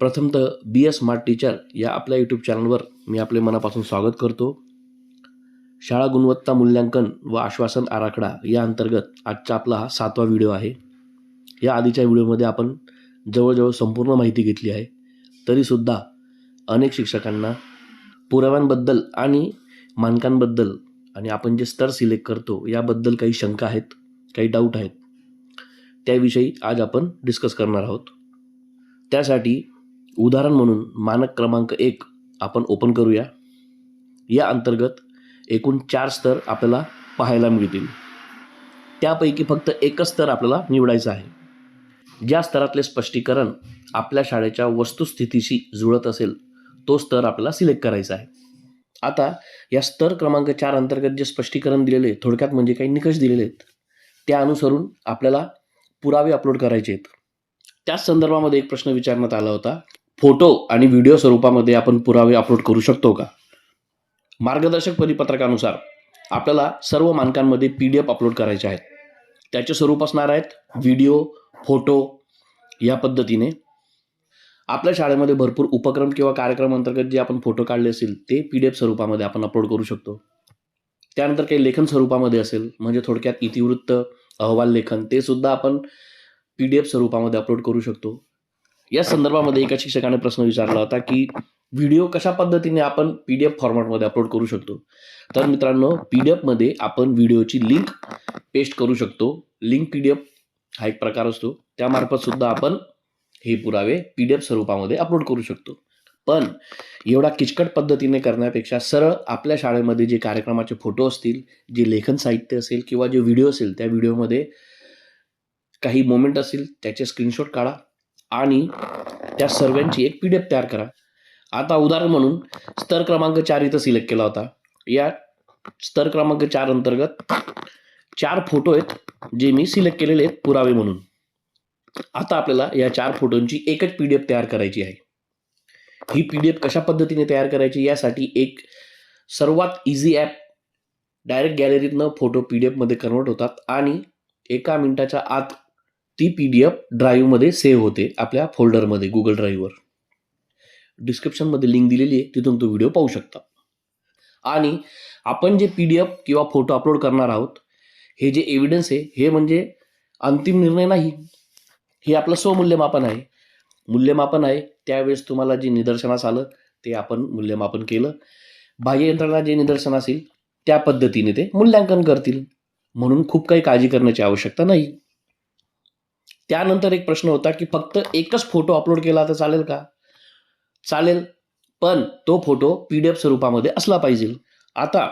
प्रथमतः बी S smart teacher या आपल्या यूट्यूब चॅनलवर मी आपले मनापासून स्वागत करतो. शाळा गुणवत्ता मूल्यांकन व आश्वासन आराखडा या अंतर्गत आजचा आपला हा सातवा व्हिडिओ आहे. या आधीच्या व्हिडिओमध्ये आपण जवळजवळ संपूर्ण माहिती घेतली आहे. तरीसुद्धा अनेक शिक्षकांना पुराव्यांबद्दल आणि मानकांबद्दल आणि आपण जे स्तर सिलेक्ट करतो याबद्दल काही शंका आहेत काही डाऊट आहेत त्याविषयी आज आपण डिस्कस करणार आहोत. त्यासाठी उदाहरण म्हणून मानक क्रमांक एक आपण ओपन करूया. या अंतर्गत एकूण चार स्तर आपल्याला पाहायला मिळतील. त्यापैकी फक्त एकच स्तर आपल्याला निवडायचं आहे. ज्या स्तरातले स्पष्टीकरण आपल्या शाळेच्या वस्तुस्थितीशी जुळत असेल तो स्तर आपल्याला सिलेक्ट करायचा आहे. आता या स्तर क्रमांक चार अंतर्गत जे स्पष्टीकरण दिलेले आहे, थोडक्यात म्हणजे काही निकष दिलेले आहेत त्या अनुसरून आपल्याला पुरावे अपलोड करायचे आहेत. त्याच संदर्भामध्ये एक प्रश्न विचारण्यात आला होता. फोटो आणि व्हिडिओ स्वरूपामध्ये आपण पुरावे अपलोड करू शकतो का? मार्गदर्शक परिपत्रकानुसार आपल्याला सर्व मानकांमध्ये पी डी एफ अपलोड करायचे आहेत. त्याचे स्वरूप असणार आहेत व्हिडिओ फोटो या पद्धतीने. आपल्या शाळेमध्ये भरपूर उपक्रम किंवा कार्यक्रम अंतर्गत जे आपण फोटो काढले असेल ते पी डी एफ स्वरूपामध्ये आपण अपलोड करू शकतो. त्यानंतर काही लेखन स्वरूपामध्ये असेल म्हणजे थोडक्यात इतिवृत्त अहवाल लेखन ते सुद्धा आपण पी डी एफ स्वरूपामध्ये अपलोड करू शकतो. या संदर्भामध्ये एका शिक्षकाने प्रश्न विचारला होता की व्हिडिओ कशा पद्धतीने आपण पी डी एफ फॉर्मॅटमध्ये अपलोड करू शकतो? तर मित्रांनो पी डी एफमध्ये आपण व्हिडिओची लिंक पेस्ट करू शकतो. लिंक पी डी एफ हा एक प्रकार असतो. त्यामार्फत सुद्धा आपण हे पुरावे पी डी एफ स्वरूपामध्ये अपलोड करू शकतो. पण एवढा किचकट पद्धतीने करण्यापेक्षा सरळ आपल्या शाळेमध्ये जे कार्यक्रमाचे फोटो असतील जे लेखन साहित्य असेल किंवा जे व्हिडिओ असेल त्या व्हिडिओमध्ये काही मोमेंट असेल त्याचे स्क्रीनशॉट काढा. आणि त्या सर्वांची एक पी डी एफ तयार करा. आता उदाहरण म्हणून स्तर क्रमांक चार इथं सिलेक्ट केला होता. या स्तर क्रमांक चार अंतर्गत चार फोटो आहेत जे मी सिलेक्ट केलेले आहेत पुरावे म्हणून. आता आपल्याला या चार फोटोंची एकच पी डी एफ तयार करायची आहे. ही पी डी एफ कशा पद्धतीने तयार करायची यासाठी एक सर्वात इझी ॲप डायरेक्ट गॅलरीतनं फोटो पी डी एफमध्ये कन्वर्ट होतात आणि एका मिनटाच्या आत ती पी डी एफ ड्राईव्हमध्ये सेव्ह होते आपल्या फोल्डरमध्ये गुगल ड्राईव्हवर डिस्क्रिप्शनमध्ये लिंक दिलेली आहे तिथून तो व्हिडिओ पाहू शकता. आणि आपण जे पी डी एफ किंवा फोटो अपलोड करणार आहोत हे जे एव्हिडन्स आहे हे म्हणजे अंतिम निर्णय नाही. हे आपलं स्वमूल्यमापन आहे. मूल्यमापन आहे त्यावेळेस तुम्हाला जे निदर्शनास आलं ते आपण मूल्यमापन केलं. बाह्य यंत्रणा जे निदर्शन असेल त्या पद्धतीने ते मूल्यांकन करतील. म्हणून खूप काही काळजी करण्याची आवश्यकता नाही. त्यानंतर एक प्रश्न होता की फक्त एकच फोटो अपलोड केला तर चालेल का? चालेल पण तो फोटो पी डी एफ स्वरूपामध्ये असला पाहिजे. आता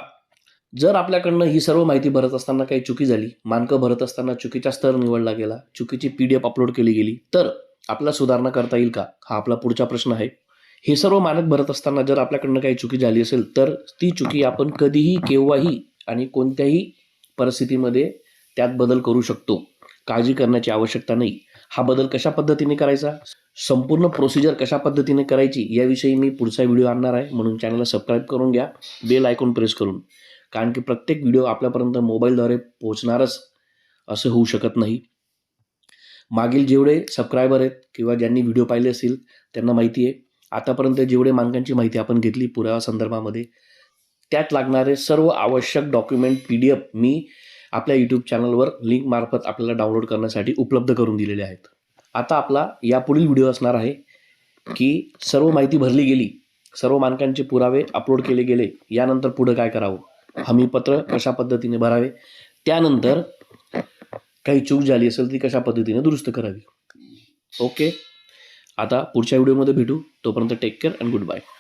जर आपल्याकडनं ही सर्व माहिती भरत असताना काही चुकी झाली मानकं भरत असताना चुकीचा स्तर निवडला गेला चुकीची पी डी एफ अपलोड केली गेली तर आपला सुधारणा करता येईल का? हा आपला पुढचा प्रश्न आहे. हे सर्व मानक भरत असताना जर आपल्याकडनं काही चुकी झाली असेल तर ती चुकी आपण कधीही केव्हाही आणि कोणत्याही परिस्थितीमध्ये त्यात बदल करू शकतो. काळजी करण्याची आवश्यकता नाही. हा बदल कशा पद्धतीने करायचा? संपूर्ण प्रोसिजर कशा पद्धतीने करायची याविषयी मी पुढचा व्हिडिओ आणणार आहे म्हणून चॅनलला सबस्क्राईब करून घ्या. बेल आयकॉन प्रेस करून. कारण की प्रत्येक व्हिडिओ आपल्यापर्यंत मोबाईलद्वारे पोहोचणारच असं होऊ शकत नाही. मागील जेवढे सबस्क्रायबर आहेत किंवा ज्यांनी व्हिडिओ पाहिले असतील त्यांना माहिती आहे. आतापर्यंत जेवढे मानकांची माहिती आपण घेतली पुरावा संदर्भामध्ये त्यात लागणारे सर्व आवश्यक डॉक्युमेंट पी डी एफ मी आपल्या यूट्यूब चॅनलवर लिंक मार्फत आपल्याला डाउनलोड करण्यासाठी उपलब्ध करून दिलेले आहेत. आता आपला यापुढील व्हिडिओ असणार आहे की सर्व माहिती भरली गेली सर्व मानकांचे पुरावे अपलोड केले गेले यानंतर पुढं काय करावं? हमीपत्र कशा पद्धतीने भरावे? त्यानंतर काही चूक झाली असेल ती कशा पद्धतीने दुरुस्त करावी? ओके आता पुढच्या व्हिडिओमध्ये भेटू. तोपर्यंत take care and good bye